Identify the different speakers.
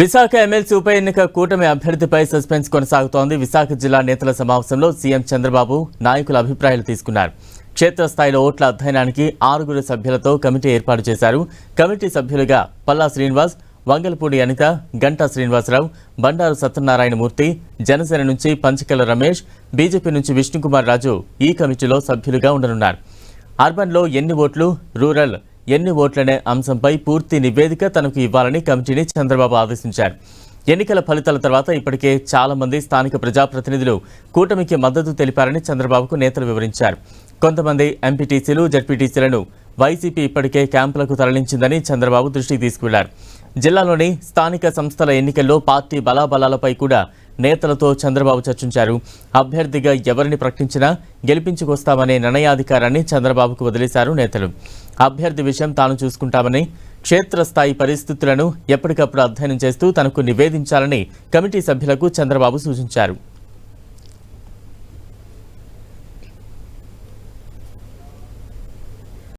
Speaker 1: Visakha MLC ఉప ఎన్నిక కూటమి అభ్యర్థిపై సస్పెన్స్ కొనసాగుతోంది. విశాఖ జిల్లా నేతల సమావేశంలో సీఎం చంద్రబాబు నాయకుల అభిప్రాయాలు తీసుకున్నారు. క్షేత్రస్థాయిలో ఓట్ల అధ్యయనానికి ఆరుగురు సభ్యులతో కమిటీ ఏర్పాటు చేశారు. కమిటీ సభ్యులుగా పల్లా శ్రీనివాస్ వంగలపూడి అనిత గంటా శ్రీనివాసరావు బండారు సత్యనారాయణమూర్తి జనసేన నుంచి పంచకల రమేష్ బీజేపీ నుంచి విష్ణుకుమార్ రాజు ఈ కమిటీలో సభ్యులుగా ఉండనున్నారు. అర్బన్లో ఎన్ని ఓట్లు? రూరల్ ఎన్ని ఓట్లనే అంశంపై పూర్తి నివేదిక తనకు ఇవ్వాలని కమిటీని చంద్రబాబు ఆదేశించారు. ఎన్నికల ఫలితాల తర్వాత ఇప్పటికే చాలా మంది స్థానిక ప్రజాప్రతినిధులు కూటమికి మద్దతు తెలిపారని చంద్రబాబుకు నేతలు వివరించారు. కొంతమంది ఎంపీటీసీలు జడ్పీటీసీలను వైసీపీ ఇప్పటికే క్యాంపులకు తరలించిందని చంద్రబాబు దృష్టికి తీసుకువెళ్ళారు. జిల్లాలోని స్థానిక సంస్థల ఎన్నికల్లో పార్టీ బలాబలాలపై కూడా నేతలతో చంద్రబాబు చర్చించారు. అభ్యర్థిగా ఎవరిని ప్రకటించినా గెలిపించుకొస్తామనే నిర్ణయాధికారాన్ని చంద్రబాబుకు వదిలేశారు నేతలు. అభ్యర్థి విషయం తాను చూసుకుంటామని క్షేత్రస్థాయి పరిస్థితులను ఎప్పటికప్పుడు అధ్యయనం చేస్తూ తనకు నివేదించాలని కమిటీ సభ్యులకు చంద్రబాబు సూచించారు.